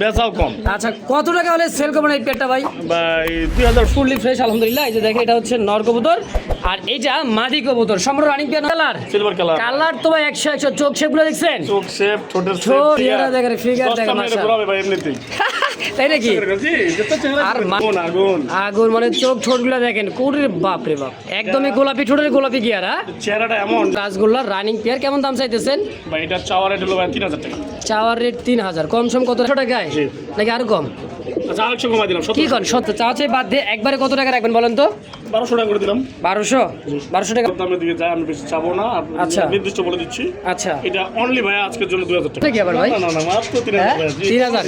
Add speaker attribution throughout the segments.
Speaker 1: বেচাও কম।
Speaker 2: আচ্ছা কত টাকা হলে সেল করবেন এই পেটটা ভাই?
Speaker 1: ভাই দুই হাজার
Speaker 2: ফুললি ফ্রেশ আলহামদুলিল্লাহ। এই যে দেখে এটা হচ্ছে নর কবুতর। আর এইটা মাদি কবুতর সম্পূর্ণ running pair colour
Speaker 1: silver colour
Speaker 2: colour তো ভাই একশো একশো চোখ শেপগুলো দেখছেন?
Speaker 1: চোখ শেপ ঠোঁটের
Speaker 2: ছোট ইয়ারা দেখেন ফিগার দেখেন মাশা
Speaker 1: ঘোরাবে ভাই এমনিতেই।
Speaker 2: তাই নাকি? আর
Speaker 1: আগুন আগুন।
Speaker 2: মানে চোখ ঠোঁটগুলো দেখেন কোরে বাপ রে বাপ। একদমই গোলাপি ঠোঁটের গোলাপি কি আর
Speaker 1: চেহারাটা এমন।
Speaker 2: রাসগোল্লা রানিং পেয়ার কেমন দাম চাইতেছেন?
Speaker 1: ভাই এটা চাওয়ার রেট হলো ভাই তিন হাজার টাকা।
Speaker 2: চাওয়ার রেট তিন হাজার। কম সম কত? টাকায়। নাকি আরও কম?
Speaker 1: আচ্ছা আরেকশো কমাই দিলাম
Speaker 2: কি কন সত্য চাওয়া চাই বাদ দিয়ে একবারে কত টাকা রাখবেন বলেন তো?
Speaker 1: বারোশো টাকা করে দিলাম।
Speaker 2: বারোশো? বারোশো টাকা।
Speaker 1: দামের দিকে যাই আমি বেশি চাবো না
Speaker 2: আচ্ছা।
Speaker 1: নির্দিষ্ট বলে দিচ্ছি।
Speaker 2: আচ্ছা।
Speaker 1: এটা অনলি ভাই আজকের জন্য দুই হাজার টাকা।
Speaker 2: কি আবার ভাই?
Speaker 1: না না না মাত্র তিন
Speaker 2: হ্যাঁ?
Speaker 1: হাজার
Speaker 2: তিন হাজার?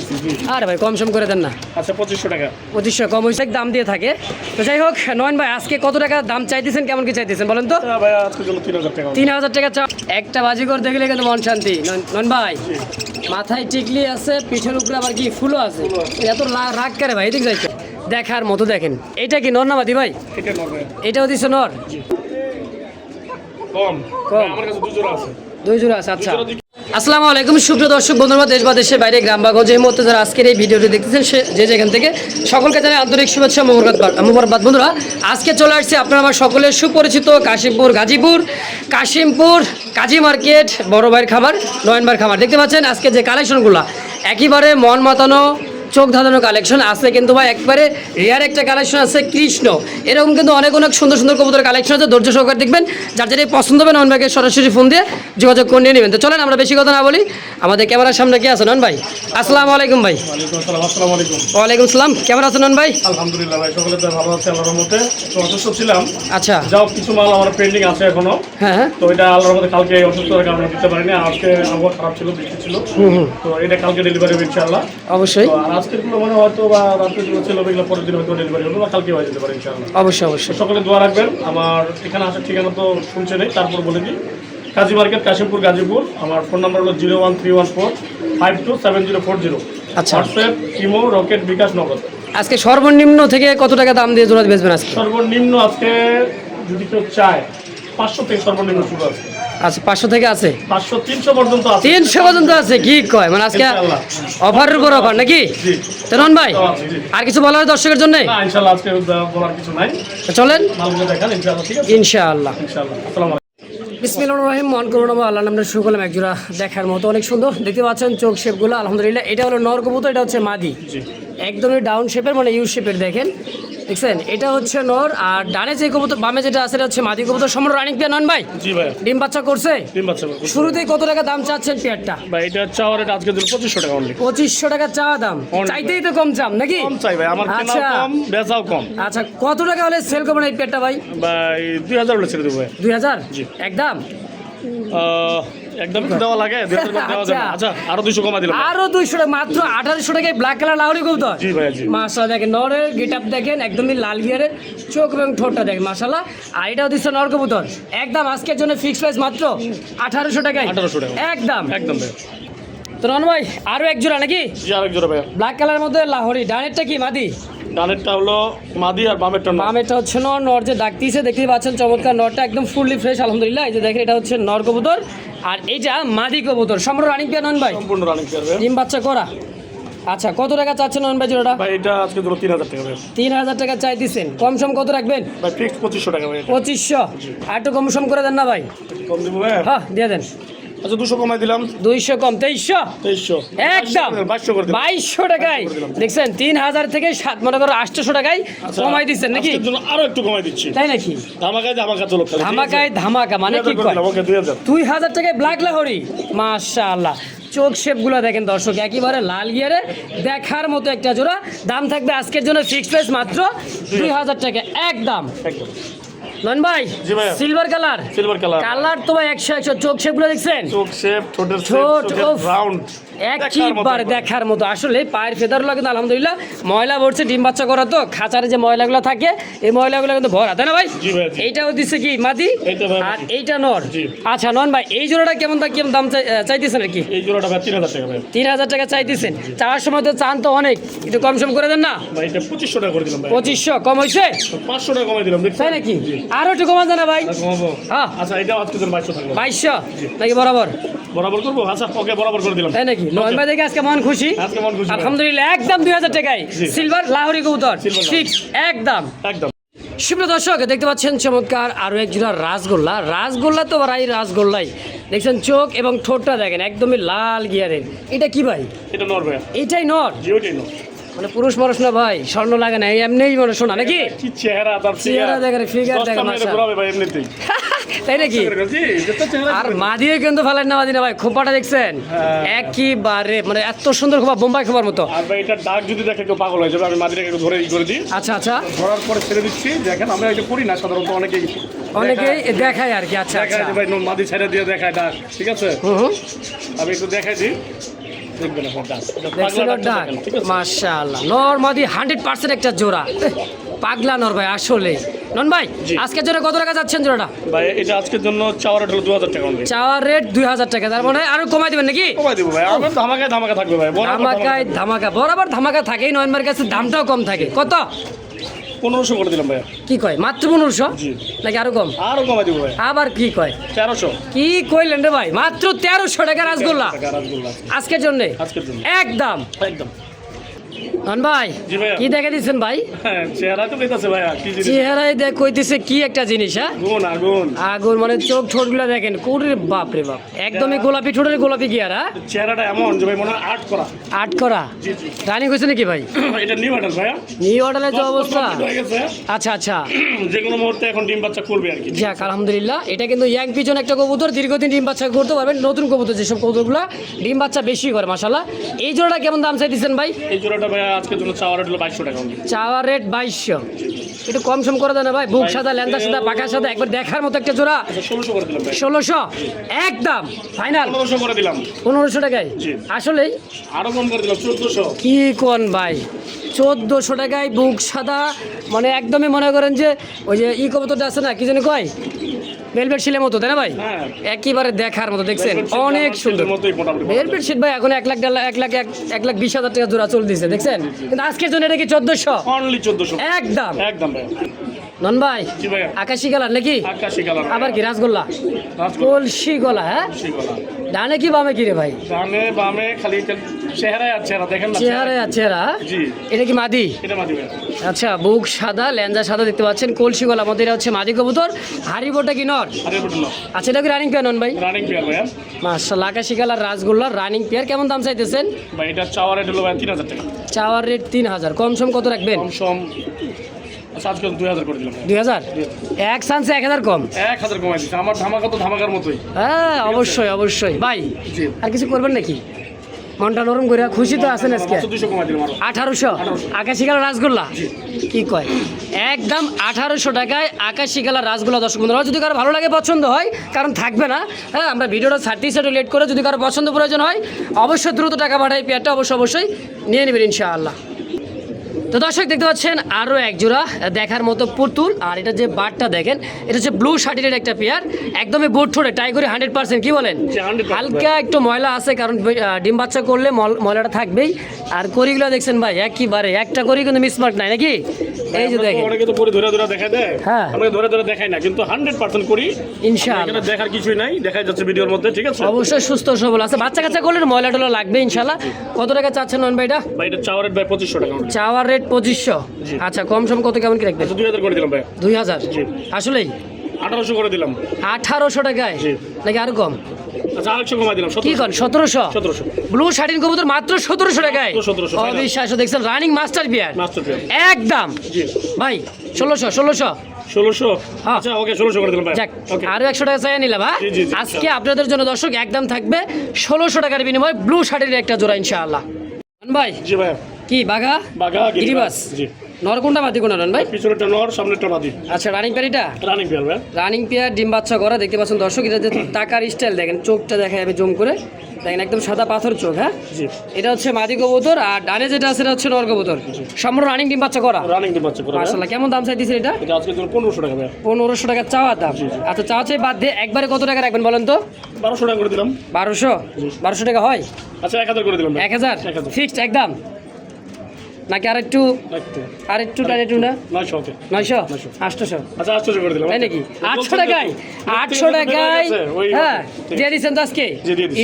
Speaker 2: আরে ভাই কম সম করে দেন না।
Speaker 1: আচ্ছা পঁচিশশো টাকা।
Speaker 2: পঁচিশশো কম হয়েছে দাম দিয়ে থাকে। তো যাই হোক নয়ন ভাই আজকে কত টাকা দাম চাইতেছেন কেমন কি চাইতেছেন বলেন তো?
Speaker 1: হ্যাঁ ভাই আজকের জন্য তিন হাজার টাকা।
Speaker 2: তিন হাজার টাকা চাও একটা বাজি করে দেখলে কিন্তু মন শান্তি। নয়ন ভাই মাথায় টিকলি আছে পিঠের উপরে আবার কি ফুলও আছে? এত রাগ করে ভাই এদিক যাইছে দেখার মতো দেখেন। এটা কি নর না ভাই?
Speaker 1: এটা
Speaker 2: এটাও দিচ্ছে নর?
Speaker 1: কম।
Speaker 2: দুই জোড়া আছে। আচ্ছা। আসসালামু আলাইকুম সুপ্রিয় দর্শক বন্ধুরা দেশ বা দেশের বাইরে গ্রাম বা মুহূর্তে যারা আজকের এই ভিডিওটি দেখতেছেন সে যে যেখান থেকে সকলকে জানাই আন্তরিক শুভেচ্ছা মোবারকবাদ। বন্ধুরা আজকে চলে আসছে আপনারা আমার সকলের সুপরিচিত কাশিমপুর গাজীপুর কাশিমপুর কাজী মার্কেট বড় ভাইয়ের খাবার নয়ন ভাইয়ের খাবার দেখতে পাচ্ছেন আজকে যে কালেকশনগুলো একেবারে মন মাতানো চোখ ধাঁধানো কালেকশন আছে কিন্তু ভাই একবারে রেয়ার একটা কালেকশন আছে কৃষ্ণ। এরকম কিন্তু অনেক অনেক সুন্দর সুন্দর কবুতরের কালেকশন আছে ধৈর্য সহকারে দেখবেন। যার যেটাই পছন্দ হবে নন ভাইকে সরাসরি ফোন দিয়ে যোগাযোগ করে নিয়ে নেবেন। তো চলেন আমরা বেশি কথা না বলি। আমাদের ক্যামেরার সামনে কে আছে নন ভাই আসসালামু আলাইকুম ভাই।
Speaker 1: ওয়ালাইকুম আসসালাম
Speaker 2: কেমন আছেন নন ভাই
Speaker 1: আলহামদুলিল্লাহ ভাই সকলে ভালো আছে আল্লাহর রহমতে। তো অসুস্থ ছিলাম।
Speaker 2: আচ্ছা।
Speaker 1: যাও কিছু মাল আমার পেন্ডিং আছে এখনও।
Speaker 2: হ্যাঁ হ্যাঁ।
Speaker 1: তো এটা আল্লাহর রহমতে কালকে অসুস্থতার কারণে দিতে পারিনি। আজকে আবহাওয়া খারাপ ছিল বৃষ্টি ছিল। তো এটা কালকে ডেলিভারি হবে ইনশাআল্লাহ।
Speaker 2: অবশ্যই।
Speaker 1: আজকেরগুলো মানে হয়তো বা রাত্রে যেগুলো ছিল ওইগুলো পরের দিন হয়তো ডেলিভারি হবে বা কালকে হয়ে যেতে পারে ইনশাআল্লাহ।
Speaker 2: অবশ্যই অবশ্যই।
Speaker 1: সকলে দোয়া রাখবেন। আমার এখানে আসার ঠিকানা তো শুনছেনই তারপর বলে দিই। কাজী মার্কেট কাশিমপুর গাজীপুর। আমার ফোন নাম্বার হলো zero one three one four five two seven zero four zero.
Speaker 2: আচ্ছা।
Speaker 1: WhatsApp imo Rocket bKash Nagad.
Speaker 2: আজকে সর্বনিম্ন থেকে কত টাকা দাম দিয়ে জোড়া বেচবেন আজকে?
Speaker 1: সর্বনিম্ন আজকে যদি কেউ চায় পাঁচশো থেকে সর্বনিম্ন শুরু আছে।
Speaker 2: আচ্ছা পাঁচশো থেকে আছে?
Speaker 1: তিনশো পর্যন্ত আছে।
Speaker 2: কি কয়? মানে আজকে। অফারের উপর অফার নাকি?
Speaker 1: জি।
Speaker 2: ভাই। আর কিছু বলার দর্শকের জন্য? চলেন। ইনশাআল্লাহ
Speaker 1: ইনশাল্লাহ আসসালামু আলাইকুম।
Speaker 2: বিসমিল্লাহ রহিম মন করুন আমার আল্লাহ নামটা শুরু করলাম একজোড়া দেখার মতো। অনেক সুন্দর দেখতে পাচ্ছেন চোখ শেপগুলো আলহামদুলিল্লাহ। এটা হলো নর কবুতর এটা হচ্ছে মাদি। একদমই ডাউন শেপের মানে ইউ শেপের দেখেন। দেখছেন এটা হচ্ছে নর আর ডানে যে কবুতর বামে যেটা আছে এটা হচ্ছে মাদি কবুতর। সম্পূর্ণ রানিং পেয়ার নন ভাই?
Speaker 1: জি ভাই।
Speaker 2: ডিম বাচ্চা করছে?
Speaker 1: তিন বাচ্চা করে।
Speaker 2: শুরুতেই কত টাকা দাম চাচ্ছেন পেয়ারটা?
Speaker 1: ভাই এটা চাওয়ার রেট আজকে দিল পঁচিশশো টাকা অনলি
Speaker 2: পঁচিশশো টাকা চাওয়া দাম। চাইতেই তো কম চাম নাকি?
Speaker 1: কম চাই ভাই আমার কেনাও
Speaker 2: আচ্ছা।
Speaker 1: কম বেচাও কম।
Speaker 2: আচ্ছা কত টাকা হলে সেল করবেন এই পেয়ারটা ভাই?
Speaker 1: ভাই দুই হাজার হলে ছেড়ে দেবো ভাই।
Speaker 2: দুই হাজার?
Speaker 1: জি।
Speaker 2: একদম।
Speaker 1: একদম দেওয়া লাগে দুই হাজার করে দেওয়া যাবে
Speaker 2: আচ্ছা।
Speaker 1: আচ্ছা আরও দুইশো কমা দিলাম।
Speaker 2: আরও দুইশো টাকা মাত্র আঠারোশো টাকায় ব্ল্যাক কালার লাউরি কবুতর।
Speaker 1: জি ভাই জি।
Speaker 2: মাশাল দেখেন নরের গেট দেখেন একদমই লাল গিয়ারের চোখ এবং ঠোঁটটা দেখেন আর এটাও দিচ্ছে নর কবুতর। একদম আজকের জন্য ফিক্স প্রাইস মাত্র আঠারোশো টাকায়।
Speaker 1: 1800 টাকা।
Speaker 2: একদম।
Speaker 1: একদম ভাই
Speaker 2: তো রন ভাই আরও এক জোড়া নাকি?
Speaker 1: জি আরেক জোড়া ভাই
Speaker 2: ব্ল্যাক কালারের মধ্যে লাহোরি। ডানেরটা কি মাদি?
Speaker 1: ডানেরটা হলো মাদি আর বামেরটা না
Speaker 2: বামেরটা হচ্ছে নর নর যে ডাক দিয়েছে দেখতেই পাচ্ছেন চমৎকার নরটা একদম ফুললি ফ্রেশ আলহামদুলিল্লাহ। এই যে দেখেন এটা হচ্ছে নর কবুতর। আর এইটা মাদি কবুতর। সম্পূর্ণ রানিং পেয়ার নন ভাই?
Speaker 1: সম্পূর্ণ রানিং পেয়ার
Speaker 2: ডিম বাচ্চা করা। আচ্ছা কত টাকা চাচ্ছেন নন ভাই জোড়াটা?
Speaker 1: ভাই এটা আজকে দিল তিন হাজার টাকা
Speaker 2: তিন হাজার টাকা চাইতেছেন। কম সম কত রাখবেন?
Speaker 1: ভাই ফিক্স পঁচিশশো টাকা ভাই
Speaker 2: পঁচিশশো। আর একটু কম সম করে দেন না ভাই?
Speaker 1: কম দিব ভাই।
Speaker 2: হ্যাঁ দিয়ে দেন।
Speaker 1: আচ্ছা দুশো কমাই দিলাম।
Speaker 2: দুইশো কম তেইশশো?
Speaker 1: তেইশশো।
Speaker 2: একদম।
Speaker 1: বাইশশো
Speaker 2: টাকায় দেখছেন তিন হাজার থেকে সাত মনে করো আটশোশো টাকায়
Speaker 1: আচ্ছা,
Speaker 2: কমাই দিচ্ছেন নাকি?
Speaker 1: আরও একটু কমাই দিচ্ছি।
Speaker 2: তাই নাকি?
Speaker 1: ধামাকায় ধামাকা চলো ঠিক আছে?
Speaker 2: ধামাকায় ধামাকা মানে কি
Speaker 1: দুই হাজার।
Speaker 2: দুই হাজার টাকায় ব্ল্যাক লাহরি মাশাআল্লাহ। চোখ শেপগুলো দেখেন দর্শক একেবারে লাল গিয়ারে দেখার মতো একটা জোড়া। দাম থাকবে আজকের জন্য ফিক্সড প্রাইস মাত্র দুই হাজার টাকা একদম।
Speaker 1: একদম।
Speaker 2: নন ভাই
Speaker 1: জি ভাই
Speaker 2: silver colour
Speaker 1: silver colour
Speaker 2: colour তো ভাই 100 100 চোখ শেপগুলো দেখছেন?
Speaker 1: চোখ শেপ ঠোঁটের
Speaker 2: ঠোঁট,
Speaker 1: শেপ রাউন্ড
Speaker 2: একইবার দেখার মতো আসলে পায়ের ফেদারগুলো কিন্তু আলহামদুলিল্লাহ। ময়লা ভরছে ডিম বাচ্চা করা তো খাঁচারে যে ময়লাগুলো থাকে এই ময়লাগুলো কিন্তু ভরা। তাই না ভাই? এইটাও দিচ্ছে কি মাদি? আর এইটা নর। আচ্ছা নন ভাই এই জোড়াটা কেমন দা কেমন দাম চাই- চাইতেছেন আর কি?
Speaker 1: এই জোড়াটা তিন হাজার টাকা ভাই।
Speaker 2: তিন হাজার টাকা চাইতেছেন। চাওয়ার সময় তো চান তো অনেক একটু কম সম করে দেন না?
Speaker 1: ভাই এটা পঁচিশশো টাকা করে দিলাম ভাই।
Speaker 2: পঁচিশশো কম হয়েছে?
Speaker 1: পাঁচশো টাকা কমাই দিলাম
Speaker 2: তাই নাকি? আরও একটু কমা জানা ভাই? হ্যাঁ।
Speaker 1: আচ্ছা দিন বাইশশো
Speaker 2: বাইশশো? নাকি বরাবর?
Speaker 1: বরাবর করব? আচ্ছা ওকে বরাবর করে দিলাম।
Speaker 2: তাই নাকি? নয় ভাই দেখে আজকে মন খুশি। আলহামদুলিল্লাহ একদম দুই হাজার টাকায়। সিলভার লাহোরি কবুতর। ফিক্স একদম।
Speaker 1: একদম।
Speaker 2: শুভ দর্শক দেখতে পাচ্ছেন চমৎকার আরও একজোড়া রাসগোল্লা। রাসগোল্লা তো ভাই রাসগোল্লাই। দেখছেন চোখ এবং ঠোঁটটা দেখেন একদমই লাল গিয়ারের। এটা কি ভাই?
Speaker 1: এটা নর ভাই
Speaker 2: এটাই
Speaker 1: নর।
Speaker 2: মানে পুরুষ মানুষ না ভাই স্বর্ণ লাগে না। এমনিই মানে শোনা নাকি?
Speaker 1: চেহারা তার
Speaker 2: চেহারা
Speaker 1: এমনিতেই।
Speaker 2: তাই নাকি?
Speaker 1: চেহারা
Speaker 2: আর মাদিয়ে কিন্তু ফেলেন না মাদিনা ভাই খোপাটা দেখছেন?
Speaker 1: হ্যাঁ।
Speaker 2: একইবারে মানে এত সুন্দর খোপা বোম্বাই খোপার মতো।
Speaker 1: আর ভাই এটা ডাক যদি দেখে কেউ পাগল হয়ে যাবে আমি মাদিটাকে ধরে ই করে দিই।
Speaker 2: আচ্ছা আচ্ছা।
Speaker 1: ধরার পরে ছেড়ে দিচ্ছি। দেখেন আমরা এটা করি না সাধারণত অনেকেই
Speaker 2: অনেকেই
Speaker 1: দেখায়-
Speaker 2: আর কি আচ্ছা
Speaker 1: দেখায়
Speaker 2: আচ্ছা।
Speaker 1: ভাই মাদি ছেড়ে দিয়ে দেখায় ডাক ঠিক আছে? আমি একটু দেখাই দিই। দেখবেন ডাক
Speaker 2: মাশাআল্লাহ। একটা জোড়া। পাগলা নর ভাই আসলে নন ভাই আজকের জন্য কত টাকা যাচ্ছেন জোড়াটা?
Speaker 1: ভাই এটা আজকের জন্য চাওয়ার হলো দু হাজার টাকা অনলি
Speaker 2: চাওয়ার রেট টাকা। তার মানে আরও কমাই দিবেন নাকি?
Speaker 1: কমাই দেবো ভাই। আমার ধামাকায় ধামাকা থাকবে ভাই। বরাবর
Speaker 2: ধামাকায় ধামাকা বরাবর ধামাকা থাকেই। নয়নবার কাছে দামটাও কম থাকে। কত?
Speaker 1: পনেরোশো করে দিলাম ভাইয়া।
Speaker 2: কি কয়? মাত্র পনেরোশো? নাকি আরও কম?
Speaker 1: আরও কমাই দেবো ভাই
Speaker 2: আবার কি কয়?
Speaker 1: তেরোশো।
Speaker 2: কি কইলেন রে ভাই? মাত্র তেরোশো টাকা রাসগোল্লা। আজকের জন্য?
Speaker 1: আজকের জন্য।
Speaker 2: একদম।
Speaker 1: একদম।
Speaker 2: ভাই কি দেখে দিচ্ছেন ভাই?
Speaker 1: হ্যাঁ
Speaker 2: চেহারায় দেখ কইতেছে কি একটা জিনিস হ্যাঁ?
Speaker 1: আগুন
Speaker 2: মানে চোখ দেখেন বাপ রে বাপ। একদমই গোলাপি ঠোঁটের গোলাপি গিয়ার হ্যাঁ?
Speaker 1: চেহারাটা এমন যে ভাই মনে আর্ট করা।
Speaker 2: আট করা?
Speaker 1: জি জি।
Speaker 2: নাকি ভাই?
Speaker 1: এটা নিউ
Speaker 2: অর্ডারের যে অবস্থা? আচ্ছা আচ্ছা।
Speaker 1: যে কোনো মুহূর্তে এখন ডিম বাচ্চা করবে আর কি।
Speaker 2: যাক আলহামদুলিল্লাহ। এটা কিন্তু ইয়াং পিজন একটা কবুতর দীর্ঘদিন ডিম বাচ্চা করতে পারবেন। নতুন কবুতর যেসব কবুতরগুলো ডিম বাচ্চা বেশি করে মাসাল্লাহ এই জোড়াটা কেমন দাম চাই চাইতেছেন ভাই?
Speaker 1: এই জোড়াটা আজকের জন্য চাওয়ার হলো বাইশশো টাকা।
Speaker 2: চাওয়ার রেট বাইশশো। একটু কম সম করে দেন ভাই বুক সাদা ল্যান্দা সাদা পাখা সাদা একবার দেখার মতো একটা জোড়া।
Speaker 1: আচ্ছা ষোলোশো করে দিলাম
Speaker 2: ষোলোশো? একদম ফাইনাল
Speaker 1: পনেরোশো করে দিলাম।
Speaker 2: পনেরোশো টাকায়? আসলেই?
Speaker 1: আরও কম করে দিলাম চোদ্দশো।
Speaker 2: কি কোন ভাই? চোদ্দোশো টাকায় বুক সাদা মানে একদমই মনে করেন যে ওই যে ই কবুতরটা আছে না কি জানি কয়? ভেলভেট শিলের মতো তাই না ভাই?
Speaker 1: হ্যাঁ।
Speaker 2: একেবারে দেখার মতো দেখছেন? অনেক সুন্দর। ভেলভেট শিট ভাই এখন এক লাখ দেড় লাখ এক লাখ এক- লাখ বিশ হাজার টাকা জোড়া চলতেছে দেখছেন? কিন্তু আজকের জন্য এটা কি চোদ্দোশো?
Speaker 1: অনলি চোদ্দশো।
Speaker 2: একদম।
Speaker 1: একদম ভাই।
Speaker 2: নন ভাই আকাশি কালার নাকি? আবার কি রাসগোল্লা কলসি গলা হ্যাঁ? ডানে কি বামে কি রে ভাই?
Speaker 1: ডানে বামে খালি চেহারায় আর চেহারা
Speaker 2: এটা কি মাদি? আচ্ছা বুক সাদা ল্যাঞ্জা সাদা দেখতে পাচ্ছেন কলসি গলা। আমাদের হচ্ছে মাদি কবুতর। হারিবোটা কি
Speaker 1: বটন
Speaker 2: আচ্ছা এটা কি রানিং পেয়ার নন ভাই?
Speaker 1: রানিং পেয়ার ভাইয়া।
Speaker 2: মার্শাল আকাশি কালার রাসগোল্লা রানিং পেয়ার কেমন দাম চাইতেছেন?
Speaker 1: ভাই এটা চাওয়ার রেট হলো ভাই তিন হাজার টাকা।
Speaker 2: চাওয়ার রেট তিন হাজার। কম সম কত রাখবেন?
Speaker 1: কম সম আচ্ছা
Speaker 2: এক চান্সে এক হাজার কম?
Speaker 1: এক হাজার কমাই দিচ্ছে আমার ধামাকা তো ধামাকার মতোই।
Speaker 2: হ্যাঁ অবশ্যই অবশ্যই। ভাই আর কিছু করবেন নাকি? মনটা নরম করে খুশি তো আছেন আজকে।
Speaker 1: দুশো
Speaker 2: আঠারোশো? আকাশি কালার রাসগোল্লা? কি কয়? একদম আঠারোশো টাকায় আকাশি কালার রাসগোল্লা দর্শক বন্ধুরা। যদি কারও ভালো লাগে পছন্দ হয় কারণ থাকবে না হ্যাঁ আমরা ভিডিওটা ছাড়তে সাথে লেট করে যদি কারও পছন্দ প্রয়োজন হয় অবশ্যই দ্রুত টাকা পাঠাই পেয়ারটা অবশ্যই অবশ্যই নিয়ে নেবেন ইনশাআল্লাহ। তো দর্শক দেখতে পাচ্ছেন আরও এক জোড়া দেখার মতো পুতুল। আর এটা যে বারটা দেখেন এটা হচ্ছে ব্লু শার্টিনের একটা পেয়ার একদমই বোট ঠোঁটে টাইগরি হান্ড্রেড পার্সেন্ট কি বলেন? হালকা একটু ময়লা আছে কারণ ডিম বাচ্চা করলে ময়লাটা থাকবেই। আর করিগুলো দেখছেন ভাই একইবারে একটা করি কিন্তু মিসমার্ক নাই নাকি? এই যে দেখেন।
Speaker 1: অনেকে তো পরে ধরে ধরে দেখায় দেয়।
Speaker 2: হ্যাঁ।
Speaker 1: আমরা ধরে ধরে দেখাই না কিন্তু হান্ড্রেড পার্সেন্ট করি
Speaker 2: ইনশাআল্লাহ।
Speaker 1: দেখার কিছুই নাই দেখা যাচ্ছে ভিডিওর মধ্যে ঠিক আছে?
Speaker 2: অবশ্যই সুস্থ সবল আছে। বাচ্চা কাচ্চা করলে ময়লা টলা লাগবে ইনশাল্লাহ কত টাকা চাচ্ছেন নন ভাইটা?
Speaker 1: ভাই এটা চাওয়ার রেট ভাই পঁচিশশো টাকা।
Speaker 2: চাওয়ার রেট পঁচিশশো। আচ্ছা কম সম কত কেমন কি রাখবেন?
Speaker 1: আচ্ছা দুই হাজার করে দিলাম ভাই।
Speaker 2: দুই হাজার? আসলেই?
Speaker 1: আঠারোশো করে দিলাম।
Speaker 2: আঠারোশো টাকায়? নাকি আরও কম?
Speaker 1: আরেকশো কমাই দিলাম
Speaker 2: কি কন সতেরোশো?
Speaker 1: সতেরোশো।
Speaker 2: ব্লু শার্টিন কবুতর মাত্র সতেরোশো টাকায়?
Speaker 1: মাত্র 1700 final।
Speaker 2: অবিশ্বাস্য দেখছেন রানিং মাস্টার বিয়ার
Speaker 1: মাস্টার
Speaker 2: একদম। ভাই ষোলোশো ষোলোশো।
Speaker 1: ষোলোশো? ওকে ষোলোশো করে দিলাম ভাই।
Speaker 2: যাক
Speaker 1: ওকে।
Speaker 2: আরও একশো টাকা চাই নিলাম
Speaker 1: জি, জি, জি,
Speaker 2: আজকে আপনাদের জন্য দর্শক একদম থাকবে ষোলোশো টাকার বিনিময়ে ব্লু শার্টের একটা জোড়া ইনশাআল্লাহ। ভাই।
Speaker 1: জি ভাই
Speaker 2: কি বাঘা?
Speaker 1: বাঘা
Speaker 2: গিরিবাস।
Speaker 1: জি।
Speaker 2: নর কোনটা বাদি কোনটা নন ভাই?
Speaker 1: পিছনেরটা নর সামনেরটা বাদি।
Speaker 2: আচ্ছা রানিং প্যারিটা
Speaker 1: রানিং পেয়ার ভাই।
Speaker 2: রানিং পেয়ার ডিম বাচ্চা করা দেখতে পাচ্ছেন দর্শক এটা যে টাকার স্টাইল দেখেন চোখটা দেখায় আমি জুম করে। দেখেন একদম সাদা পাথর চোখ হ্যাঁ? এটা হচ্ছে মাদি কবুতর আর ডানে যেটা আছে এটা হচ্ছে নর কবুতর। সম্পূর্ণ রানিং ডিম বাচ্চা করা
Speaker 1: রানিং ডিম বাচ্চা করে ভাই।
Speaker 2: কেমন দাম চাইতেছে এটা?
Speaker 1: এটা জন্য পনেরোশো টাকা ভাই।
Speaker 2: টাকা চাওয়া দাম। আচ্ছা চাওয়া চাই বাদ দিয়ে একবারে কত টাকা রাখবেন বলেন তো?
Speaker 1: বারোশো টাকা করে দিলাম।
Speaker 2: বারোশো? বারোশো টাকা হয়?
Speaker 1: আচ্ছা এক হাজার করে দিলাম ভাই।
Speaker 2: এক হাজার?
Speaker 1: এক হাজার।
Speaker 2: ফিক্সড একদম? নাকি আর একটু আর একটু টাইট একটু না
Speaker 1: নয়শো।
Speaker 2: আটশোশো?
Speaker 1: আচ্ছা করে দিলাম
Speaker 2: তাই নাকি? আটশো টাকায়। আটশো টাকায় হ্যাঁ। দিয়ে দিচ্ছেন তো আজকে।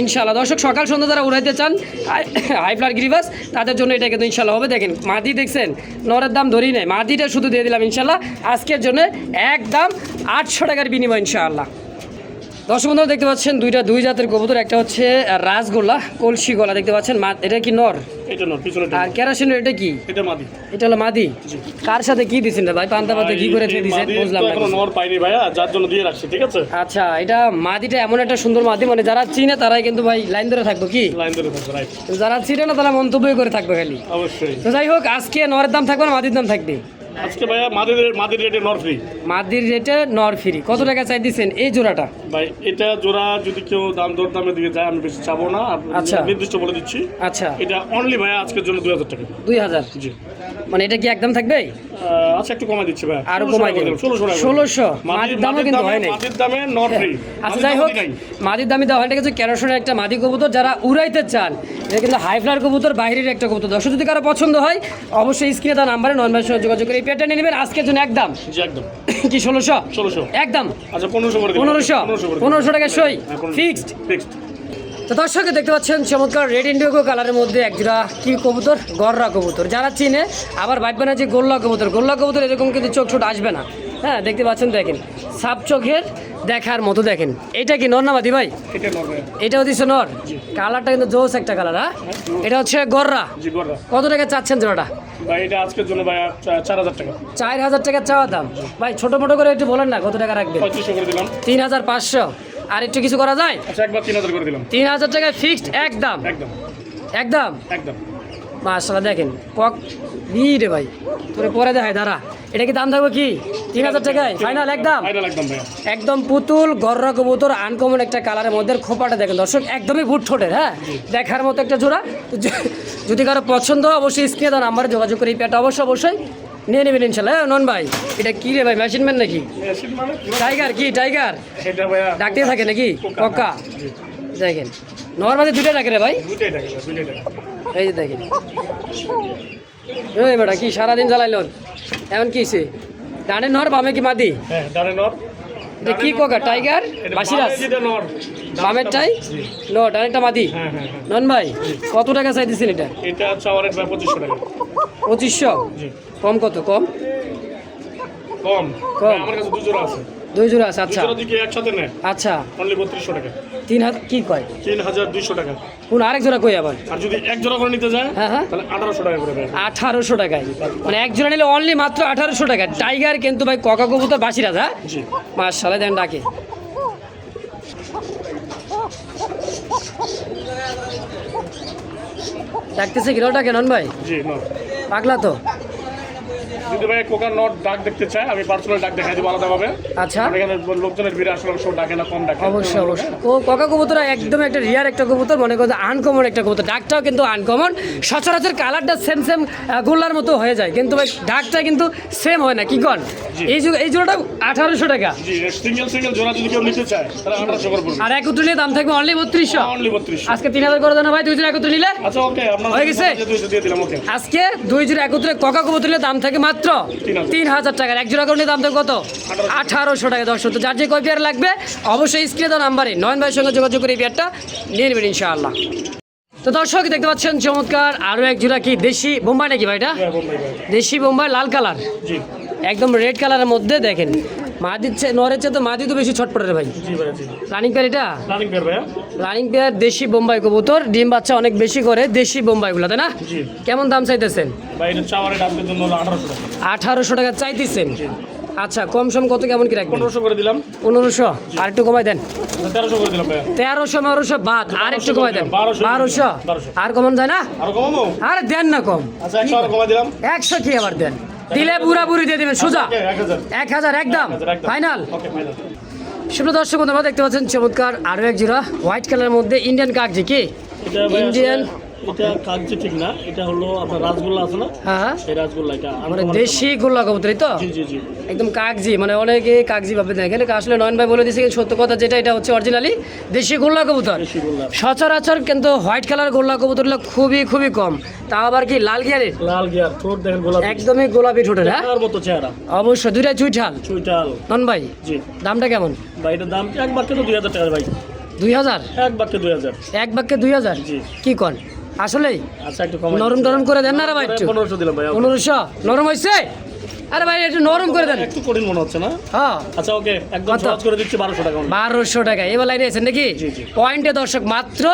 Speaker 2: ইনশাল্লাহ দর্শক সকাল সন্ধ্যা যারা উড়াইতে চান হাই ফ্লার গিরিবাস তাদের জন্য এটা কিন্তু ইনশাল্লাহ হবে। দেখেন মাদি দেখছেন নরের দাম ধরি নেই। মাদিটা শুধু দিয়ে দিলাম ইনশাল্লাহ আজকের জন্য একদম আটশো টাকার বিনিময় ইনশাআল্লাহ। দর্শক বন্ধুরা দেখতে পাচ্ছেন দুইটা দুই জাতের কবুতর একটা হচ্ছে রাসগোল্লা কলসি গলা দেখতে পাচ্ছেন এটা কি নর?
Speaker 1: এটা পিছনে
Speaker 2: আর ক্যারাসিনের এটা কি?
Speaker 1: এটা মাদি।
Speaker 2: এটা হলো মাদি? কার সাথে কি দিছেন ভাই? পান্তা পাতে কি করে
Speaker 1: এই
Speaker 2: দিছেন? বুঝলাম না
Speaker 1: নর পাইনি ভাইয়া যার জন্য দিয়ে রাখছি ঠিক আছে?
Speaker 2: আচ্ছা এটা মাদিটা এমন একটা সুন্দর মাদি মানে যারা চিনে তারাই কিন্তু ভাই লাইন ধরে থাকব কি?
Speaker 1: লাইন ধরে থাকবে রাইট
Speaker 2: যারা চিনে না তারা মন্তব্যই করে থাকবে খালি।
Speaker 1: অবশ্যই।
Speaker 2: তো যাই হোক আজকে নরের দাম থাকবে না মাদির দাম থাকবে?
Speaker 1: আজকে ভাইয়া মাদির মাদির রেটে নর ফ্রি
Speaker 2: মাদির রেটে নর ফ্রি কত টাকা চাই দিচ্ছেন এই জোড়াটা?
Speaker 1: ভাই এটা জোড়া যদি কেউ দাম দর দামের দিকে যায় আমি বেশি চাবো না।
Speaker 2: আচ্ছা।
Speaker 1: নির্দিষ্ট বলে দিচ্ছি।
Speaker 2: আচ্ছা।
Speaker 1: এটা অনলি ভাইয়া আজকের জন্য দুই হাজার টাকা।
Speaker 2: দুই হাজার।
Speaker 1: জি।
Speaker 2: মানে এটা কি একদম থাকবে?
Speaker 1: আচ্ছা একটু কমাই দিচ্ছি ভাই।
Speaker 2: আরও কমাই দিবেন। 1600 মাদির দামও কিন্তু হয় নাই।
Speaker 1: মাদির দামে নট ফ্রি
Speaker 2: আচ্ছা যাই হোক মাদির দামি দেওয়া হয় কিন্তু কেরোসনের একটা মাদি কবুতর। যারা উড়াইতে চান এটা কিন্তু হাই ফ্লার কবুতর বাইরের একটা কবুতর। দর্শক যদি কারও পছন্দ হয় অবশ্যই স্ক্রিনে তার নাম্বারে নন সঙ্গে যোগাযোগ করে এই পেয়ারটা নিয়ে নেবেন। আজকের জন্য একদম।
Speaker 1: জি একদম।
Speaker 2: কি ষোলোশো?
Speaker 1: ষোলোশো।
Speaker 2: একদম।
Speaker 1: আচ্ছা পনেরোশো।
Speaker 2: পনেরোশো? পনেরোশো টাকা সই। ফিক্সড
Speaker 1: ফিক্সড
Speaker 2: তো দর্শক দেখতে পাচ্ছেন চমৎকার রেড ইন্ডিগো কালারের মধ্যে একজোড়া কি কবুতর গররা কবুতর। যারা চিনে আবার ভাববে না যে গোল্লা কবুতর। গোল্লা কবুতর এরকম কিন্তু চোখ ছোট আসবে না। হ্যাঁ দেখতে পাচ্ছেন দেখেন। সাপ চোখের দেখার মতো দেখেন। এটা কি নর না নামাদি ভাই?
Speaker 1: এটা
Speaker 2: দিচ্ছে নর? কালারটা কিন্তু জোস একটা কালার হ্যাঁ? এটা হচ্ছে গররা। কত টাকা চাচ্ছেন জোড়াটা?
Speaker 1: ভাই এটা আজকের জন্য ভাইয়া চার হাজার টাকা।
Speaker 2: চার হাজার টাকা চাওয়া দাম। ভাই ছোট মোটো করে একটু বলেন না কত টাকা রাখবেন? তিন হাজার পাঁচশো। আর একটু কিছু করা যায়?
Speaker 1: আচ্ছা একবার তিন হাজার করে দিলাম।
Speaker 2: তিন হাজার টাকায় ফিক্সড একদম।
Speaker 1: একদম।
Speaker 2: একদম?
Speaker 1: একদম।
Speaker 2: মাশাল্লাহ দেখেন কক ই রে ভাই। তোরে পরে দেখায় দাঁড়া। এটা কি দাম থাকবে কি? তিন হাজার টাকায়? ফাইনাল একদম?
Speaker 1: ফাইনাল একদম
Speaker 2: পুতুল গররা কবুতর আনকমন একটা কালারের মধ্যে খোপাটা দেখেন। দর্শক একদমই বুট ঠোঁটের হ্যাঁ? দেখার মতো একটা জোড়া। যদি কারও পছন্দ হয় অবশ্যই স্ক্রিনে তার নাম্বারে যোগাযোগ করে এই পেয়ারটা অবশ্যই অবশ্যই নিয়ে নেবেন ইনশাল্লাহ। নন ভাই এটা কি রে ভাই মেশিন ম্যান নাকি? টাইগার কি? টাইগার ডাকতে থাকে নাকি? পক্কা দেখেন নর মাঝে দুটাই ডাকে রে ভাই। এই যে দেখেন। এই বেটা কি সারাদিন জ্বালাইল এমন কি সে ডানে নর বামে কি মাদি
Speaker 1: হ্যাঁ ডানে নর।
Speaker 2: এটা কি কোকা টাইগার?
Speaker 1: নর
Speaker 2: বামেরটাই
Speaker 1: জি।
Speaker 2: ন ডানেরটা মাদি।
Speaker 1: হ্যাঁ হ্যাঁ হ্যাঁ।
Speaker 2: নন ভাই কত টাকা চাইতেছেন এটা?
Speaker 1: এটা চাওয়ার পঁচিশশো টাকা।
Speaker 2: পঁচিশশো? কম কত কম?
Speaker 1: কম।
Speaker 2: কম।
Speaker 1: আমার কাছে দুজোড়া আছে।
Speaker 2: দুই জোড়া আছে আচ্ছা।
Speaker 1: দুই একসাথে নেয়
Speaker 2: আচ্ছা।
Speaker 1: অনলি টাকা।
Speaker 2: তিন হাত কি কয়?
Speaker 1: তিন হাজার দুইশো টাকা।
Speaker 2: কোন আরেক জোড়া কই আবার?
Speaker 1: আর যদি এক জোড়া করে নিতে যায়
Speaker 2: হ্যাঁ, হ্যাঁ।
Speaker 1: তাহলে আঠারোশো টাকা করে দেয়।
Speaker 2: আঠারোশো টাকায়। মানে এক জোড়া নিলে অনলি মাত্র আঠারোশো টাকা। টাইগার কিন্তু ভাই ককা কবুতর বাসিরাজ হ্যাঁ?
Speaker 1: জি।
Speaker 2: মার্শাল্লাহ দেন ডাকে। ডাকতেছে গিরোটা কেন ভাই? পাগলা তো?
Speaker 1: যদি ভাই কোকার নট ডাক দেখতে চায় আমি পার্সোনাল ডাক দেখাই দিব আলাদাভাবে।
Speaker 2: আচ্ছা।
Speaker 1: এখানে লোকজনের ভিড়ে আসলে সব ডাকে না কম ডাকে।
Speaker 2: অবশ্যই অবশ্যই। ও ককা কবুতর একদম একটা রিয়ার একটা কবুতর মনে করছে আনকমন একটা কবুতর। ডাকটাও কিন্তু আনকমন সচরাচর কালারটা সেম সেম গোল্লার মতো হয়ে যায়। কিন্তু ভাই ডাকটা কিন্তু সেম হয় না। কি কন? এই এই জোড়াটা আঠারোশো টাকা।
Speaker 1: জি সিঙ্গেল সিঙ্গেল জোড়া যদি কেউ নিতে চায় তাহলে আঠারোশো করে
Speaker 2: আর একত্র নিলে দাম থাকবে অনলি বত্রিশশো।
Speaker 1: অনলি বত্রিশ
Speaker 2: আজকে তিন হাজার করে দেন ভাই দুইজন একত্র নিলে।
Speaker 1: আচ্ছা ওকে আপনার
Speaker 2: হয়ে গেছে? আজকে দুই জোড়া একত্রে ককা কবুতর নিলে দাম থাকে মাত্র
Speaker 1: হাজার।
Speaker 2: তিন হাজার টাকার। এক জোড়া করে দাম থাকে কত? আঠারোশো টাকা দর্শক তো যার যে কয় পেয়ার লাগবে অবশ্যই স্ক্রিনে দেওয়া নাম্বারে নয়ন ভাইয়ের সঙ্গে যোগাযোগ করে এই পেয়ারটা নিয়ে নেবেন ইনশাআল্লাহ। তো দর্শক দেখতে পাচ্ছেন চমৎকার আরও এক জোড়া কি? দেশি বোম্বাই নাকি ভাই এটা?
Speaker 1: হ্যাঁ।
Speaker 2: দেশি বোম্বাই লাল কালার। একদম রেড কালারের মধ্যে দেখেন। নরের চেয়ে তো মাদি তো বেশি ছটপটে ভাই। রানিং পেয়ার এটা?
Speaker 1: রানিং পেয়ার
Speaker 2: দেশি বোম্বাই কবুতর ডিম বাচ্চা অনেক বেশি করে দেশি বোম্বাইগুলো তাই না? কেমন দাম চাইতেছেন?
Speaker 1: আঠারোশো টাকা।
Speaker 2: চাইতেছেন? আচ্ছা কম সম কত কেমন কি রাখবেন?
Speaker 1: পনেরোশো করে দিলাম।
Speaker 2: পনেরোশো? আর একটু কমাই দেন।
Speaker 1: তেরোশো করে দিলাম
Speaker 2: তেরোশো বারোশো বাদ। আর একটু কমাই দেন।
Speaker 1: বারোশো।
Speaker 2: আর কমন যায় না?
Speaker 1: আরও
Speaker 2: আর দেন না কম।
Speaker 1: আচ্ছা একশো
Speaker 2: কি আবার দেন? দিলে বুড়া বুড়ি দিয়ে দেবেন সোজা।
Speaker 1: এক হাজার।
Speaker 2: একদম। ফাইনাল শুভ দর্শক বন্ধু দেখতে পাচ্ছেন চমৎকার আরও এক জোড়া হোয়াইট কালারের মধ্যে ইন্ডিয়ান কাকজি কি? ইন্ডিয়ান
Speaker 1: এটা কাগজি ঠিক না এটা হলো আপনার রাসগোল্লা আছে না?
Speaker 2: হ্যাঁ।
Speaker 1: এই রাসগোল্লা এটা
Speaker 2: মানে দেশি গোল্লা কবুতরই তো?
Speaker 1: জি জি জি।
Speaker 2: একদম কাগজি মানে অনেকে কাগজি ভাবে দেখেন। আসলে নয়ন ভাই বলে দিয়েছে সত্য কথা যেটা এটা হচ্ছে অরিজিনালি দেশি গোল্লা কবুতর। সচরাচর কিন্তু হোয়াইট কালার গোল্লা কবুতরগুলো খুবই খুবই কম। তা আবার কি লাল গিয়ারের?
Speaker 1: লাল গিয়ার ঠোঁট দেখেন গোলাপি
Speaker 2: একদমই গোলাপি ঠোঁটের হ্যাঁ?
Speaker 1: মতো চেহারা।
Speaker 2: অবশ্যই দুইটা চুইঠাল। নন ভাই
Speaker 1: জি।
Speaker 2: দামটা কেমন?
Speaker 1: ভাই এটার দাম এক বাক্যে দুই হাজার টাকা ভাই।
Speaker 2: দুই হাজার?
Speaker 1: এক বাক্যে দুই হাজার।
Speaker 2: এক বাক্যে দুই হাজার? কি কন? আসলেই
Speaker 1: আচ্ছা একটু কম
Speaker 2: নরম টরম করে দেন না রে ভাই একটু।
Speaker 1: দিলাম ভাই
Speaker 2: নরম হয়েছে আরে ভাই একটু নরম করে দেন।
Speaker 1: একটু কঠিন মনে হচ্ছে না?
Speaker 2: হ্যাঁ।
Speaker 1: আচ্ছা ওকে একদম সহজ করে দিচ্ছি বারোশো টাকা
Speaker 2: টাকা এবার লাইনে আছেন নাকি। পয়েন্টে দর্শক মাত্র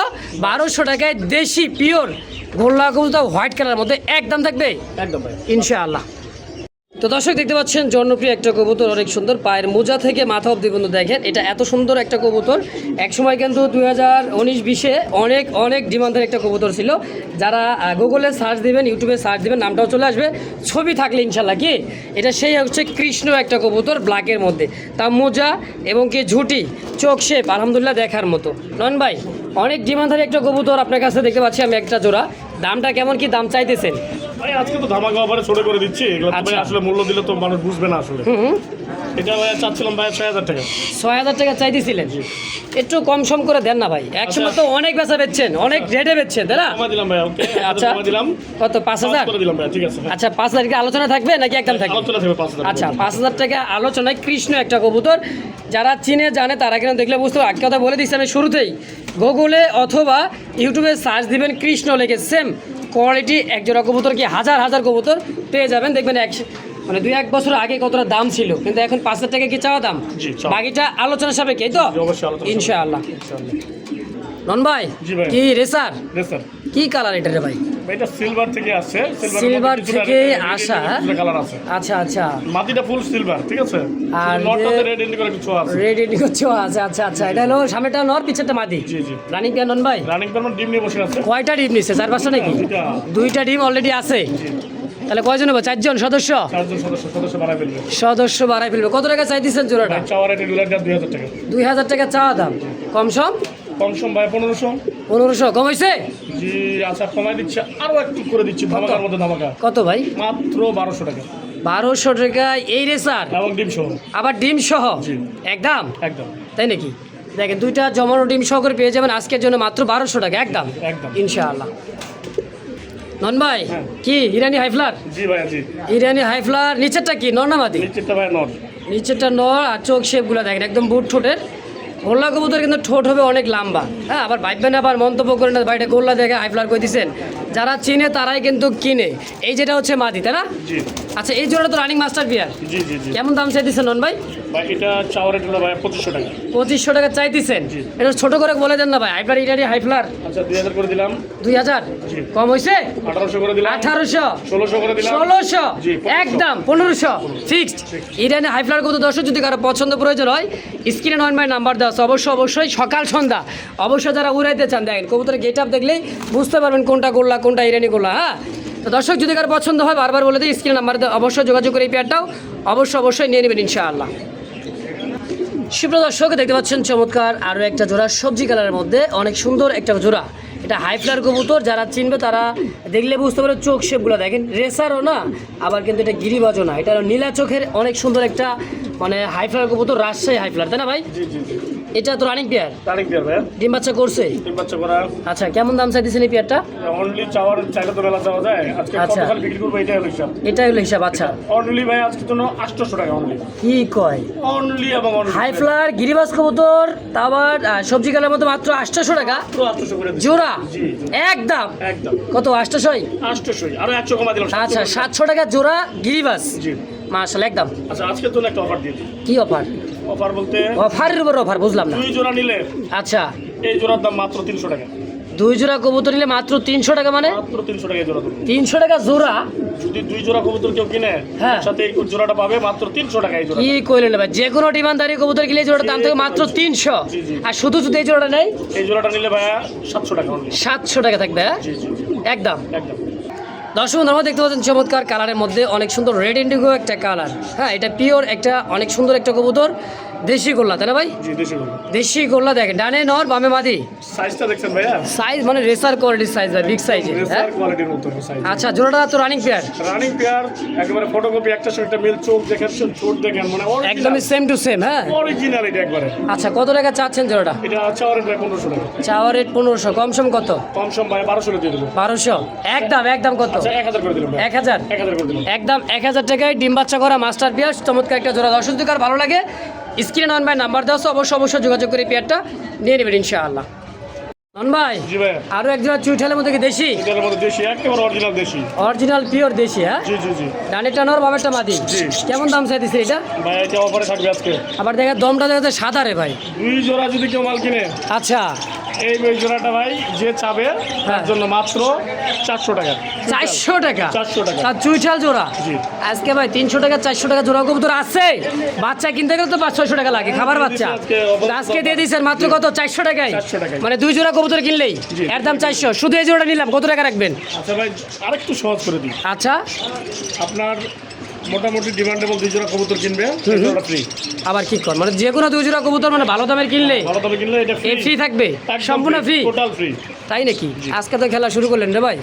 Speaker 2: বারোশো টাকায় দেশি পিওর গোল্লা কবুতর হোয়াইট কালার মধ্যে একদম থাকবে?
Speaker 1: একদম ভাই।
Speaker 2: ইনশাআল্লাহ। তো দর্শক দেখতে পাচ্ছেন, জনপ্রিয় একটা কবুতর, অনেক সুন্দর। পায়ের মোজা থেকে মাথা অব্দি পর্যন্ত দেখেন। এটা এত সুন্দর একটা কবুতর। একসময় কিন্তু দুই হাজার উনিশ বিশে অনেক অনেক ডিমান্ডের একটা কবুতর ছিল। যারা গুগলে সার্চ দিবেন, ইউটিউবে সার্চ দিবেন, নামটাও চলে আসবে। ছবি থাকলে ইনশাল্লাহ কি? এটা সেই হচ্ছে কৃষ্ণ একটা কবুতর, ব্ল্যাকের মধ্যে। তা মোজা এবং কি ঝুটি, চোখ শেপ আলহামদুলিল্লাহ দেখার মতো। নন ভাই, অনেক ডিমান্ডের একটা কবুতর আপনার কাছে দেখতে পাচ্ছি আমি একটা জোড়া। দামটা কেমন কি? দাম চাইতেছেন?
Speaker 1: ভাই আজকে তো ধামাকা অফারে ছোট করে দিচ্ছি। এগুলো ভাই
Speaker 2: আচ্ছা।
Speaker 1: আসলে মূল্য দিলে তো মানুষ বুঝবে না আসলে। এটা ভাই চাচ্ছিলাম ভাই ছয় হাজার টাকা।
Speaker 2: ছয় হাজার টাকা চাইতেছিলেন? একটু কম সম করে দেন না ভাই। একসময় তো অনেক বেচা বেচছেন অনেক রেটে বেচছেন তাই না?
Speaker 1: দিলাম ভাই ওকে।
Speaker 2: আচ্ছা
Speaker 1: দিলাম।
Speaker 2: কত পাঁচ হাজার?
Speaker 1: দিলাম ভাই ঠিক আছে।
Speaker 2: আচ্ছা পাঁচ হাজার আলোচনা থাকবে নাকি একদম থাকবে?
Speaker 1: আলোচনা থাকবে পাঁচ হাজার
Speaker 2: আচ্ছা পাঁচ হাজার টাকা আলোচনায় কৃষ্ণ একটা কবুতর। যারা চিনে জানে তারা কিন্তু দেখলে বুঝতে পারবে। কথা বলে দিচ্ছি আমি শুরুতেই। গুগলে অথবা ইউটিউবে সার্চ দিবেন কৃষ্ণ লেগে সেম কোয়ালিটি এক জোড়া কবুতর কি হাজার হাজার কবুতর পেয়ে যাবেন। দেখবেন এক মানে দুই এক বছর আগে কতটা দাম ছিল কিন্তু এখন পাঁচ হাজার টাকা কি চাওয়া দাম? বাকিটা আলোচনা সাপেক্ষে তো। ইনশাআল্লাহ। নন ভাই কি রেসার? কি কালার এটা রে ভাই,
Speaker 1: এটা সিলভার থেকে আসছে।
Speaker 2: সিলভার থেকে আসা?
Speaker 1: কালার আছে।
Speaker 2: আচ্ছা আচ্ছা।
Speaker 1: মাটিটা ফুল সিলভার ঠিক আছে?
Speaker 2: আর
Speaker 1: রেড কিছু আছে।
Speaker 2: রেড রেডি করছ আচ্ছা আচ্ছা। আচ্ছা এটা হলো সামনেটা নর পিছেরটা মাদি
Speaker 1: জি জি।
Speaker 2: রানিং পিয়ার ভাই?
Speaker 1: রানিং পারমান ডিম নিয়ে বসে আছে।
Speaker 2: কয়টা ডিম নিচ্ছে চার পাঁচটা নাকি?
Speaker 1: দুইটা।
Speaker 2: ডিম অলরেডি আছে। তাহলে কয়জন হবে? চারজন? সদস্য?
Speaker 1: সদস্য বাড়াই ফেলবে।
Speaker 2: কত টাকা জোড়াটা?
Speaker 1: দুই হাজার টাকা।
Speaker 2: দুই হাজার টাকা চাওয়া দাম। কম সম?
Speaker 1: কম সম ভাই পনেরোশো
Speaker 2: পনেরোশো কম হয়েছে
Speaker 1: জি আচ্ছা কমাই দিচ্ছি। আরও একটু করে দিচ্ছি ধামাকার মধ্যে ধামাকা।
Speaker 2: কত ভাই?
Speaker 1: মাত্র বারোশো টাকা।
Speaker 2: বারোশো টাকা এই রেসার
Speaker 1: এবং ডিম সহ।
Speaker 2: আবার ডিম সহ? একদম?
Speaker 1: একদম।
Speaker 2: তাই নাকি? দেখেন দুইটা জমানো ডিম সহ করে পেয়ে যাবেন আজকের জন্য মাত্র বারোশো টাকা একদম?
Speaker 1: একদম।
Speaker 2: ইনশাআল্লাহ। নন ভাই
Speaker 1: হ্যাঁ।
Speaker 2: কি ইরানি হাইফ্লার
Speaker 1: জি ভাই জি।
Speaker 2: ইরানি হাইফ্লার নিচেরটা কি নর্নামাদি
Speaker 1: নিশ্চিতটা ভাই নট
Speaker 2: নিচেরটা নর আর চোখ শেপগুলো দেখেন একদম বুট ঠোঁটের। গোল্লা কবুতর কিন্তু ঠোঁট হবে অনেক লম্বা। হ্যাঁ আবার ভাববেন আবার মন্তব্য করেন না ভাইটা গোল্লা দেখে হাইফ্লার করে দিচ্ছেন যারা চিনে তারাই কিন্তু কিনে। এই যেটা হচ্ছে মাদি তাই না? আচ্ছা এই জোড়া তো রানিং মাস্টার বিয়ার কেমন দাম চাইতেছেন নন ভাই?
Speaker 1: ভাই এটা চাওয়ার এটা ভাই পঁচিশশো টাকা।
Speaker 2: পঁচিশশো টাকা চাইতেছেন? এটা ছোট করে বলে দেন না ভাই হাইফ্লার ইরানি হাইফ্লার
Speaker 1: আচ্ছা দুই হাজার করে দিলাম।
Speaker 2: দুই হাজার? কম হয়েছে
Speaker 1: আঠারোশো করে দিলাম।
Speaker 2: আঠারোশো।
Speaker 1: ষোলোশো করে দিলাম।
Speaker 2: ষোলোশো?
Speaker 1: পনেরোশো।
Speaker 2: একদম পনেরোশো। ফিক্সড ইরানে হাইফ্লার কত দর্শক যদি কারও পছন্দ প্রয়োজন হয় স্ক্রিনে নয় মাই নাম্বার দেওয়া আছে। অবশ্যই অবশ্যই সকাল সন্ধ্যা। অবশ্যই যারা উড়াইতে চান দেখেন কবুতরের গেট আপ দেখলেই বুঝতে পারবেন কোনটা গোল্লা কোনটা ইরানি গোল্লা হ্যাঁ? তো দর্শক, যদি কারও পছন্দ হয়, বারবার বলে দিই স্ক্রিন নাম্বার অবশ্যই যোগাযোগ করে এই পেয়ারটাও অবশ্যই অবশ্যই নিয়ে নেবেন, ইনশাআল্লাহ। সুপ্রিয় দর্শক, দেখতে পাচ্ছেন চমৎকার আরও একটা জোড়া সবজি কালারের মধ্যে, অনেক সুন্দর একটা জোড়া। এটা হাইফ্লার কবুতর, যারা চিনবে তারা দেখলে বুঝতে পারে চোখ শেপগুলো। দেখেন, রেসারও না, আবার কিন্তু এটা গিরিবাজও না। এটা নীলা চোখের অনেক সুন্দর একটা মানে হাই হাইফ্লার কবুতর, রাজশাহী হাইফ্লার তাই না ভাই? এটা তো রানিং পেয়ার
Speaker 1: তারিখ দিয়ে ভাই
Speaker 2: ডিম বাচ্চা করছে?
Speaker 1: তিন বাচ্চা করা।
Speaker 2: আচ্ছা কেমন দাম চাই চাইতেছেন এই পেয়ারটা
Speaker 1: অনলি চাওয়ার চাইলে তো মেলা চাওয়া যায়। আজকে
Speaker 2: আচ্ছা।
Speaker 1: বিক্রি করব এটাই হলো হিসাব।
Speaker 2: এটাই হলো হিসাব আচ্ছা।
Speaker 1: অনলি ভাই আজকে তো আটশোশো টাকা অনলি
Speaker 2: কি কয়?
Speaker 1: অনলি এবং অনলি
Speaker 2: হাইফ্লার গিরিবাজ কবুতর তা আবার আহ, সবজি কালার মতো মাত্র আটশোশো টাকা।
Speaker 1: মাত্র আটশোশো করে দিচ্ছি।
Speaker 2: জোড়া?
Speaker 1: জি।
Speaker 2: একদম?
Speaker 1: একদম।
Speaker 2: কত আটশোশই?
Speaker 1: আটশোশোই। আরও একশো কমা দিলাম
Speaker 2: আচ্ছা সাতশো টাকা জোড়া গিরিবাস।
Speaker 1: জি।
Speaker 2: মার্শাল একদম।
Speaker 1: আচ্ছা আজকের জন্য একটা অফার দিয়ে দিই।
Speaker 2: কি অফার
Speaker 1: অফার বলতে
Speaker 2: অফারের উপর অফার বুঝলাম না।
Speaker 1: দুই জোড়া নিলে
Speaker 2: আচ্ছা।
Speaker 1: এই জোড়ার দাম মাত্র তিনশো টাকা।
Speaker 2: দুই জোড়া কবুতর নিলে মাত্র তিনশো টাকা মানে?
Speaker 1: মাত্র তিনশো টাকা জোড়া
Speaker 2: তিনশো টাকা জোড়া?
Speaker 1: যদি দুই জোড়া কবুতর কেউ কিনে
Speaker 2: হ্যাঁ।
Speaker 1: সাথে এই জোড়াটা পাবে মাত্র তিনশো টাকা এই জোড়া
Speaker 2: কি কইলেন ভাই? যে কোনো ডিমান্ডারি কবুতর কিনলে এই জোড়াটা দাম থেকে মাত্র তিনশো। আর শুধু শুধু এই জোড়াটা নেই?
Speaker 1: এই জোড়াটা নিলে ভাইয়া সাতশো টাকা
Speaker 2: সাতশো টাকা থাকবে হ্যাঁ? একদম।
Speaker 1: একদম।
Speaker 2: দর্শক আমরা দেখতে পাচ্ছেন চমৎকার কালারের মধ্যে অনেক সুন্দর রেড ইন্ডিগো একটা কালার হ্যাঁ এটা পিওর একটা, অনেক সুন্দর একটা কবুতর। দেশি গোল্লা তাই না ভাই?
Speaker 1: দেশি
Speaker 2: গোল্লা। দেখেন ডানে নর বামে মাদি।
Speaker 1: সাইজটা দেখছেন ভাইয়া?
Speaker 2: সাইজ মানে রেসার কোয়ালিটির সাইজ ভাই বিগ সাইজের হ্যাঁ?
Speaker 1: রেসার কোয়ালিটির মতো সাইজ
Speaker 2: আচ্ছা জোড়াটা তো রানিং পেয়ার
Speaker 1: রানিং পেয়ার একেবারে ফটোকপি একটা সঙ্গে মিল চোখ দেখেন চোখ দেখেন মানে
Speaker 2: একদমই সেম টু সেম হ্যাঁ?
Speaker 1: অরিজিনাল এটা একবারে।
Speaker 2: আচ্ছা কত টাকা চাচ্ছেন জোড়াটা?
Speaker 1: এটা অরেঞ্জ প্রায় পনেরোশো টাকা।
Speaker 2: চাওয়া রেট পনেরোশো কম সম কত?
Speaker 1: কম সম ভাই বারোশো দিয়ে দেবো
Speaker 2: বারোশো। একদম একদম কত?
Speaker 1: আচ্ছা এক হাজার করে দিলাম ভাই।
Speaker 2: এক হাজার?
Speaker 1: এক হাজার করে দিলাম।
Speaker 2: একদম এক হাজার টাকায় ডিম বাচ্চা করা মাস্টার পেঁয়াজ চমৎকার একটা জোড়া। দর্শক ভালো লাগে স্ক্রিনে নন ভাই নাম্বার দেওয়া অবশ্যই অবশ্যই যোগাযোগ করে পেয়ারটা নিয়ে নেবেন ইনশাআল্লাহ। নন ভাই
Speaker 1: জি ভাই।
Speaker 2: আরও এক জোড়া চুইঠালের মধ্যে কি দেশি?
Speaker 1: এটার মধ্যে দেশি একেবারে অরিজিনাল দেশি।
Speaker 2: অরিজিনাল পিওর দেশি হ্যাঁ?
Speaker 1: জি জি জি।
Speaker 2: ডানেরটা নর বামেরটা মাদি?
Speaker 1: জি।
Speaker 2: কেমন দাম চাইতেছে এটা?
Speaker 1: ভাই এটা অফারে থাকবে আজকে।
Speaker 2: আবার দেখা দমটা দেখা সাদা রে ভাই।
Speaker 1: দুই জোড়া যদি কেউ মাল কিনে।
Speaker 2: আচ্ছা।
Speaker 1: এই এই জোড়াটা ভাই যে চাবে তার জন্য মাত্র চারশো টাকা।
Speaker 2: চারশো টাকা?
Speaker 1: 400 টাকা।
Speaker 2: তার চুইঠাল জোড়া?
Speaker 1: জি।
Speaker 2: আজকে ভাই তিনশো টাকা চারশো টাকা জোড়া কবুতর আছে। বাচ্চা কিনতে গেলে তো পাঁচ ছয়শো টাকা লাগে খাবার বাচ্চা।
Speaker 1: আজকে
Speaker 2: দিয়ে দিয়েছেন মাত্র কত? চারশো টাকায়?
Speaker 1: 400 টাকায়।
Speaker 2: মানে দুই জোড়া কবুতর কিনলেই। এর দাম চারশো। শুধু এই জোড়া নিলাম কত টাকা রাখবেন?
Speaker 1: আচ্ছা ভাই আরেকটু সহজ করে দিই।
Speaker 2: আচ্ছা।
Speaker 1: আপনার মোটামুটি ডিমান্ডেবল দুই জোড়া কবুতর কিনবে ফ্রি
Speaker 2: আবার কি কর? মানে যে কোনো দুই জোড়া কবুতর মানে ভালো দামের কিনলে?
Speaker 1: ভালো দামে কিনলে এটা
Speaker 2: ফ্রি থাকবে? সম্পূর্ণ ফ্রি
Speaker 1: টোটাল ফ্রি
Speaker 2: তাই নাকি? আজকে তো খেলা শুরু করলেন রে ভাই।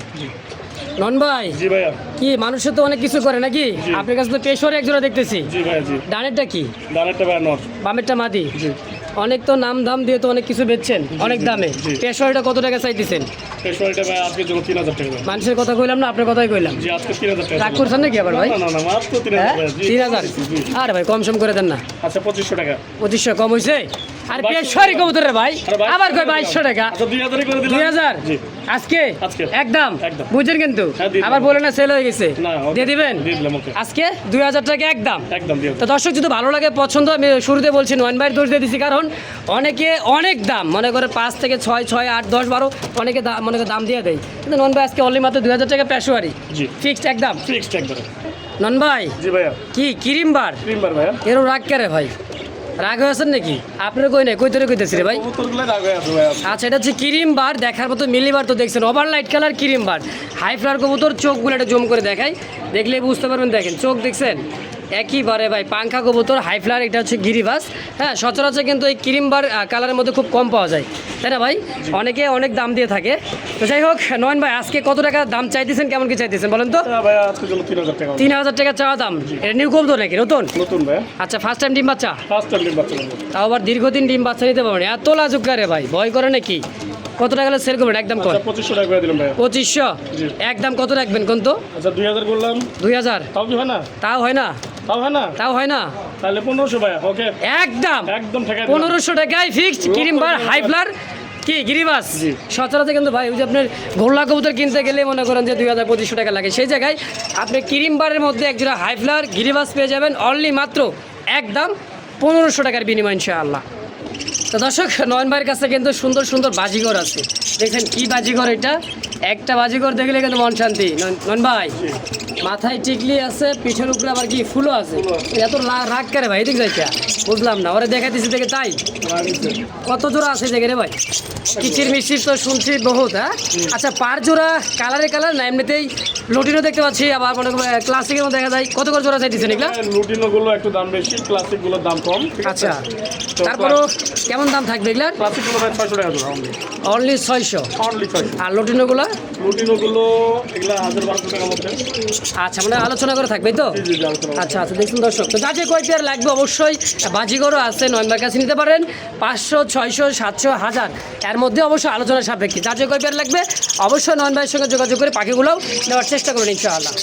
Speaker 2: নন ভাই
Speaker 1: জি ভাইয়া।
Speaker 2: কি মানুষের তো অনেক কিছু করে নাকি? আপনার কাছে তো পেশোর এক জোড়া দেখতেছি।
Speaker 1: জি ভাইয়া জি।
Speaker 2: ডানেরটা কি?
Speaker 1: ডানেরটা ভাইয়া
Speaker 2: বামেরটা মাদি।
Speaker 1: জি।
Speaker 2: অনেক তো নাম দাম দিয়ে তো অনেক কিছু বেচছেন অনেক দামে।
Speaker 1: জি।
Speaker 2: কত টাকা চাইতেছেন?
Speaker 1: পেশোয়ারিটা ভাই আজকের জন্য তিন হাজার টাকা
Speaker 2: মানুষের কথা কইলাম না আপনার কথাই কইলাম।
Speaker 1: জি আজকে তিন হাজার টাকা।
Speaker 2: রাগ করছেন নাকি আবার ভাই?
Speaker 1: না না না মাত্র তিন
Speaker 2: হ্যাঁ?
Speaker 1: হাজার আর
Speaker 2: তিন হাজার?
Speaker 1: জি।
Speaker 2: ভাই কম সম করে দেন না।
Speaker 1: আচ্ছা পঁচিশশো টাকা।
Speaker 2: পঁচিশশো কম হয়েছে আর পেশোয়ারি কবুতর রে ভাই। আবার কই বাইশশো টাকা?
Speaker 1: আচ্ছা দুই
Speaker 2: হাজার
Speaker 1: জি।
Speaker 2: আজকে। একদম?
Speaker 1: একদম।
Speaker 2: বুঝছেন কিন্তু?
Speaker 1: হ্যাঁ।
Speaker 2: আবার বলে না সেল হয়ে গেছে। দিয়ে দিবেন। আজকে দুই হাজার টাকা একদম?
Speaker 1: একদম
Speaker 2: তো দর্শক যদি ভালো লাগে পছন্দ আমি শুরুতে বলছি ওয়ান বাইর দোষ দিয়ে দিচ্ছি কারণ অনেকে অনেক দাম মনে করে পাঁচ থেকে ছয় ছয় আট দশ বারো অনেকে দাম মনে করে দাম দিয়ে দেয়। কিন্তু নন ভাই আজকে অনলি মাত্র দুই হাজার টাকা পেশোয়ারি।
Speaker 1: জি।
Speaker 2: ফিক্সড একদম?
Speaker 1: ফিক্সড একবারে।
Speaker 2: নন ভাই
Speaker 1: জি ভাইয়া।
Speaker 2: কি ক্রিম বার?
Speaker 1: তিনবার ভাইয়া।
Speaker 2: এরও রাগ কেরে ভাই। রাগ হয়ে আছেন নাকি? আপনার কই নাই? কই তোরে কইতেছি রে ভাই? আচ্ছা এটা হচ্ছে ক্রিম বার দেখার মতো মিলি বার তো দেখছেন। ওভার লাইট কালার ক্রিম বার। হাই ফ্লার কবুতর চোখগুলো একটা জুম করে দেখাই। দেখলে বুঝতে পারবেন দেখেন। চোখ দেখছেন? একইবারে ভাই পাঙ্খা কবুতর হাই ফ্লার এটা হচ্ছে গিরিবাস। হ্যাঁ সচরাচর কিন্তু এই ক্রিম বার কালারের মধ্যে খুব কম পাওয়া যায়। তাই না ভাই? অনেকে অনেক দাম দিয়ে থাকে। তো যাই হোক নয়ন ভাই আজকে কত টাকা দাম চাইতেছেন? কেমন কি চাইতেছেন বলেন তো?
Speaker 1: জন্য তিন হাজার টাকা।
Speaker 2: চাওয়া দাম। এটা নিউ কবুতর নাকি? নতুন?
Speaker 1: নতুন ভাইয়া
Speaker 2: আচ্ছা ফার্স্ট টাইম ডিম বাচ্চা?
Speaker 1: ফার্স্ট টাইম বাচ্চা
Speaker 2: তাও আবার দীর্ঘদিন ডিম বাচ্চা নিতে পারবেন এত লাজুক রে ভাই? ভয় করে নাকি? কত টাকা হলে সেল করবেন? একদম কর
Speaker 1: আচ্ছা পঁচিশশো টাকা দিলাম ভাইয়া
Speaker 2: পঁচিশশো? একদম কত রাখবেন কোন তো?
Speaker 1: আচ্ছা দুই হাজার করলাম
Speaker 2: দুই হাজার।
Speaker 1: তাও হয় না?
Speaker 2: তাও হয় না?
Speaker 1: তাও হয় না?
Speaker 2: তাও হয় না?
Speaker 1: তাহলে পনেরোশো ভাইয়া ওকে।
Speaker 2: একদম।
Speaker 1: একদম
Speaker 2: পনেরোশো টাকায় ফিক্সড হাইফ্লার কি গিরিবাস? সচরাচর কিন্তু ভাই ওই যে আপনার গোল্লা কবুতর কিনতে গেলে মনে করেন যে দুই হাজার পঁচিশশো টাকা লাগে। সেই জায়গায় আপনি কিরিমবারের মধ্যে একজোড়া হাইফ্লার গিরিবাস পেয়ে যাবেন। অনলি মাত্র একদম পনেরোশো টাকার বিনিময় ইনশাআল্লাহ। তো দর্শক নয়ন ভাইয়ের কাছে কিন্তু সুন্দর সুন্দর বাজিঘর আছে। দেখছেন কি বাজিঘর এটা? একটা বাজিঘর দেখলে কিন্তু মন শান্তি। নয়ন- ভাই মাথায় টিকলি আছে পিঠের উপরে আবার কি ফুলও আছে? এত রাগ করে ভাই এদিক যাইতে। বুঝলাম না ওরা দেখা দিচ্ছে দেখে তাই? কত জোড়া আছে দেখে রে ভাই? কিচির মিষ্টির তো শুনছি বহুত হ্যাঁ? আচ্ছা পার জোড়া কালারে কালার না এমনিতেই লুটিনও দেখতে পাচ্ছি আবার মনে ক্লাসিকের মধ্যে দেখা যায়। কত করে জোড়া চাইতেছেন এগুলা?
Speaker 1: লুটিনো গুলো একটু দাম বেশি ক্লাসিকগুলোর দাম কম
Speaker 2: আচ্ছা তারপরও কেমন দাম থাকবে এগুলার?
Speaker 1: ছয়শো টাকা অনলি
Speaker 2: ছয়শো? আর লটিনোগুলো আচ্ছা মানে আলোচনা করে থাকবে তো। আচ্ছা আচ্ছা দেখুন দর্শক তো যাকে কয় পেয়ার লাগবে অবশ্যই বাজিগরও আছে নয়নবার কাছে নিতে পারেন পাঁচশো ছয়শো সাতশো হাজার। এর মধ্যে অবশ্যই আলোচনা সাপেক্ষে। যার যে কয় পেয়ার লাগবে অবশ্যই নয়ন ভাইয়ের সঙ্গে যোগাযোগ করে পাখিগুলোও নেওয়ার চেষ্টা করবেন ইনশাআল্লাহ।